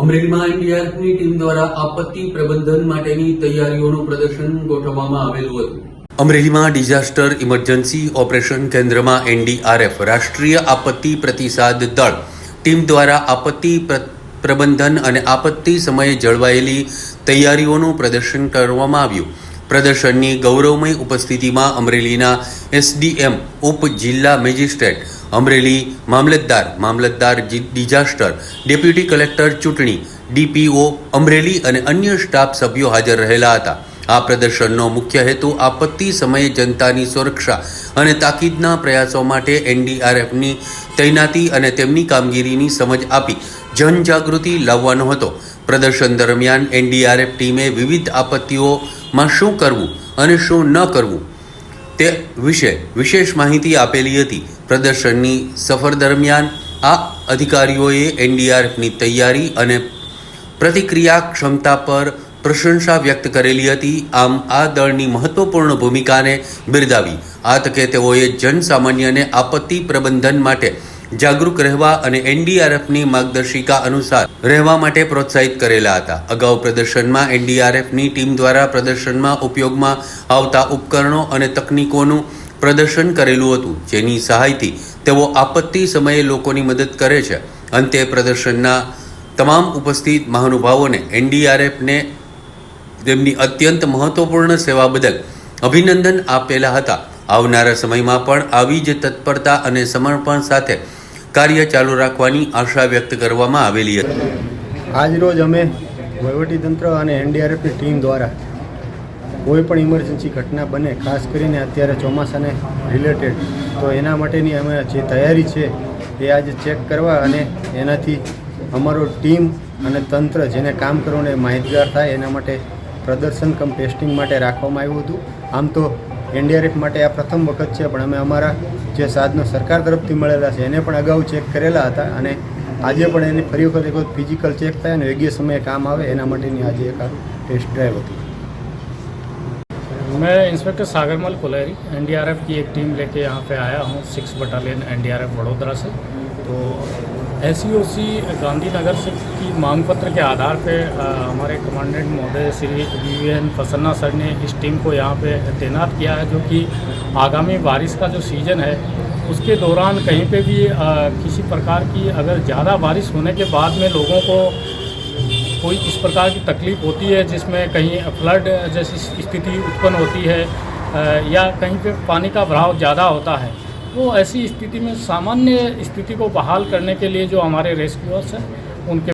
અમરેલીમાં એનડીઆરએફની ટીમ દ્વારા આપત્તિ પ્રબંધન માટેની તૈયારીઓનું પ્રદર્શન ગોઠવવામાં આવેલું હતું. અમરેલીમાં ડિઝાસ્ટર ઇમરજન્સી ઓપરેશન કેન્દ્રમાં એનડીઆરએફ રાષ્ટ્રીય આપત્તિ પ્રતિસાદ દળ ટીમ દ્વારા આપત્તિ પ્રબંધન અને આપત્તિ સમયે જળવાયેલી તૈયારીઓનું પ્રદર્શન કરવામાં આવ્યું. પ્રદર્શનની ગૌરવમય ઉપસ્થિતિમાં અમરેલીના એસડીએમ ઉપ જિલ્લા મેજિસ્ટ્રેટ, અમરેલી મામલતદાર મામલતદાર ડિઝાસ્ટર, ડેપ્યુટી કલેક્ટર ચૂંટણી, ડીપીઓ અમરેલી અને અન્ય સ્ટાફ સભ્યો હાજર રહેલા હતા. આ પ્રદર્શનનો મુખ્ય હેતુ આપત્તિ સમયે જનતાની સુરક્ષા અને તાકીદના પ્રયાસો માટે એનડીઆરએફની તૈનાતી અને તેમની કામગીરીની સમજ આપી જનજાગૃતિ લાવવાનો હતો. પ્રદર્શન દરમિયાન એનડીઆરએફ ટીમે વિવિધ આપત્તિઓમાં શું કરવું અને શું ન કરવું તે વિશે વિશેષ માહિતી આપેલી હતી. પ્રદર્શનની સફર દરમિયાન આ અધિકારીઓએ એનડીઆરએફની તૈયારી અને પ્રતિક્રિયા ક્ષમતા પર પ્રશંસા વ્યક્ત કરેલી હતી. આમ આ દળની મહત્વપૂર્ણ ભૂમિકાને બિરદાવી. આ તકે તેઓએ જનસામાન્યને આપત્તિ પ્રબંધન માટે જાગૃત રહેવા અને એનડીઆરએફની માર્ગદર્શિકા અનુસાર રહેવા માટે પ્રોત્સાહિત કરેલા હતા. અગાઉ પ્રદર્શનમાં એનડીઆરએફની ટીમ દ્વારા પ્રદર્શનમાં ઉપયોગમાં આવતા ઉપકરણો અને તકનીકોનું પ્રદર્શન કરેલું હતું, જેની સહાયથી તેઓ આપત્તિ સમયે લોકોની મદદ કરે છે. અંતે પ્રદર્શનના તમામ ઉપસ્થિત મહાનુભાવોને એનડીઆરએફને તેમની અત્યંત મહત્વપૂર્ણ સેવા બદલ અભિનંદન આપેલા હતા. આવનારા સમયમાં પણ આવી જ તત્પરતા અને સમર્પણ સાથે કાર્ય ચાલુ રાખવાની આશા વ્યક્ત કરવામાં આવેલી હતી. આજ રોજ અમે વહીવટીતંત્ર અને એનડીઆરએફની ટીમ દ્વારા કોઈ પણ ઇમરજન્સી ઘટના બને, ખાસ કરીને અત્યારે ચોમાસાને રિલેટેડ તો એના માટેની અમે જે તૈયારી છે એ આજે ચેક કરવા અને એનાથી અમારો ટીમ અને તંત્ર જેને કામ કરવાને માહિતગાર થાય, એના માટે પ્રદર્શન કમ ટેસ્ટિંગ માટે રાખવામાં આવ્યું હતું. આમ તો એનડીઆરએફ માટે આ પ્રથમ વખત છે, પણ અમે અમારા જે સાધનો સરકાર તરફથી મળેલા છે એને પણ અગાઉ ચેક કરેલા હતા અને આજે પણ એને ફરી વખત એક વખત ફિઝિકલ ચેક થાય અને યોગ્ય સમયે કામ આવે એના માટેની આજે એક આ ટેસ્ટ ડ્રાઈવ હતી मैं इंस्पेक्टर सागरमल कुलहरी एनडीआरएफ की एक टीम लेके यहाँ पे आया हूँ सिक्स बटालियन एनडीआरएफ वडोदरा से तो एस गांधीनगर से की मांग पत्र के आधार पे अ, हमारे कमांडेंट महोदय Shri V N Prasanna sir ने इस टीम को यहाँ पे तैनात किया है जो कि आगामी बारिश का जो सीज़न है उसके दौरान कहीं पे भी अ, किसी प्रकार की अगर ज़्यादा बारिश होने के बाद में लोगों को कोई इस प्रकार की तकलीफ़ होती है जिसमें कहीं फ्लड जैसी स्थिति उत्पन्न होती है अ, या कहीं पे पानी का बहाव ज़्यादा होता है तो ऐसी स्थिति में सामान्य स्थिति को बहाल करने के लिए जो हमारे रेस्क्यूअर्स हैं उनके